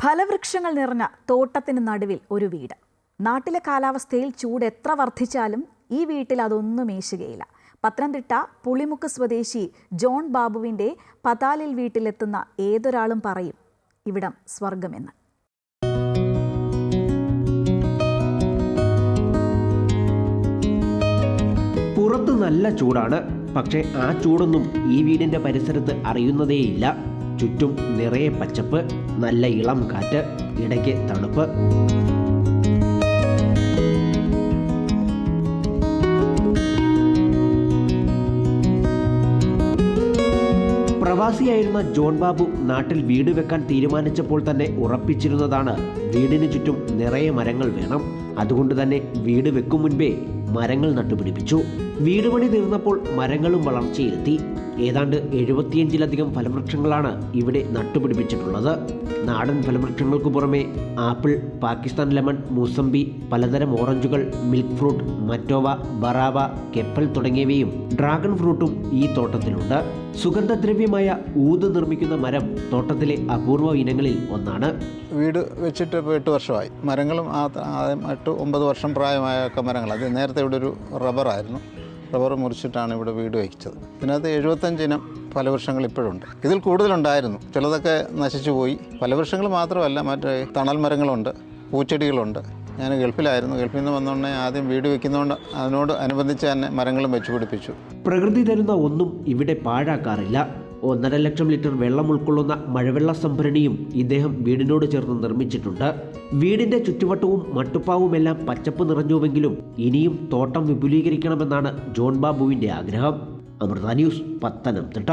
ഫലവൃക്ഷങ്ങൾ നിറഞ്ഞ തോട്ടത്തിന് നടുവിൽ ഒരു വീട്. നാട്ടിലെ കാലാവസ്ഥയിൽ ചൂട് എത്ര വർദ്ധിച്ചാലും ഈ വീട്ടിൽ അതൊന്നും ഏശുകയില്ല പത്തനംതിട്ട പുളിമുക്ക് സ്വദേശി ജോൺ ബാബുവിന്റെ പതാലിൽ വീട്ടിലെത്തുന്ന ഏതൊരാളും പറയും ഇവിടം സ്വർഗമെന്ന് പുറത്ത് നല്ല ചൂടാണ് പക്ഷേ ആ ചൂടൊന്നും ഈ വീടിന്റെ പരിസരത്ത് അറിയുന്നതേയില്ല. ചുറ്റും നിറയെ പച്ചപ്പ് നല്ല ഇളം കാറ്റ് ഇടയ്ക്ക് തണുപ്പ്. പ്രവാസിയായിരുന്ന ജോൺ ബാബു നാട്ടിൽ വീട് വെക്കാൻ തീരുമാനിച്ചപ്പോൾ തന്നെ ഉറപ്പിച്ചിരുന്നതാണ് വീടിന് ചുറ്റും നിറയെ മരങ്ങൾ വേണം. അതുകൊണ്ട് തന്നെ വീട് വെക്കും മുൻപേ മരങ്ങൾ നട്ടുപിടിപ്പിച്ചു. വീടുപണി തീർന്നപ്പോൾ മരങ്ങളും വളർച്ചയിലെത്തി. ഏതാണ്ട് എഴുപത്തിയഞ്ചിലധികം ഫലവൃക്ഷങ്ങളാണ് ഇവിടെ നട്ടുപിടിപ്പിച്ചിട്ടുള്ളത്. നാടൻ ഫലവൃക്ഷങ്ങൾക്ക് പുറമെ ആപ്പിൾ പാകിസ്ഥാൻ ലെമൺ മൂസംബി പലതരം ഓറഞ്ചുകൾ മിൽക്ക് ഫ്രൂട്ട് മറ്റോവ ബറാവ കെപ്പൽ തുടങ്ങിയവയും ഡ്രാഗൺ ഫ്രൂട്ടും ഈ തോട്ടത്തിലുണ്ട്. സുഗന്ധദ്രവ്യമായ ഊത് നിർമ്മിക്കുന്ന മരം തോട്ടത്തിലെ അപൂർവ ഇനങ്ങളിൽ ഒന്നാണ്. വീട് വെച്ചിട്ട് ഇപ്പോൾ എട്ട് വർഷമായി. മരങ്ങളും ആദ്യം എട്ട് ഒമ്പത് വർഷം പ്രായമായൊക്കെ മരങ്ങൾ അത് നേരത്തെ ഇവിടെ ഒരു റബ്ബറായിരുന്നു. റബ്ബർ മുറിച്ചിട്ടാണ് ഇവിടെ വീട് വയ്ക്കിച്ചത് ഇതിനകത്ത് എഴുപത്തഞ്ചിനം ഫലവൃക്ഷങ്ങൾ ഇപ്പോഴുണ്ട്. ഇതിൽ കൂടുതലുണ്ടായിരുന്നു. ചിലതൊക്കെ നശിച്ചു പോയി. ഫലവൃക്ഷങ്ങൾ മാത്രമല്ല മറ്റേ തണൽ മരങ്ങളുണ്ട് പൂച്ചെടികളുണ്ട്. ഞാൻ ഗൾഫിലായിരുന്നു. ഗൾഫിൽ നിന്ന് വന്നുകൊണ്ട് ആദ്യം വീട് വെക്കുന്നതുകൊണ്ട് അതിനോട് അനുബന്ധിച്ച് തന്നെ മരങ്ങളും വെച്ചു പിടിപ്പിച്ചു. പ്രകൃതി തരുന്ന ഒന്നും ഇവിടെ പാഴാക്കാറില്ല. ഒന്നര ലക്ഷം ലിറ്റർ വെള്ളം ഉൾക്കൊള്ളുന്ന മഴവെള്ള സംഭരണിയും ഇദ്ദേഹം വീടിനോട് ചേർന്ന് നിർമ്മിച്ചിട്ടുണ്ട്. വീടിന്റെ ചുറ്റുവട്ടവും മട്ടുപ്പാവുമെല്ലാം പച്ചപ്പ് നിറഞ്ഞുവെങ്കിലും ഇനിയും തോട്ടം വിപുലീകരിക്കണമെന്നാണ് ജോൺ ബാബുവിന്റെ ആഗ്രഹം. അമൃത ന്യൂസ് പത്തനംതിട്ട.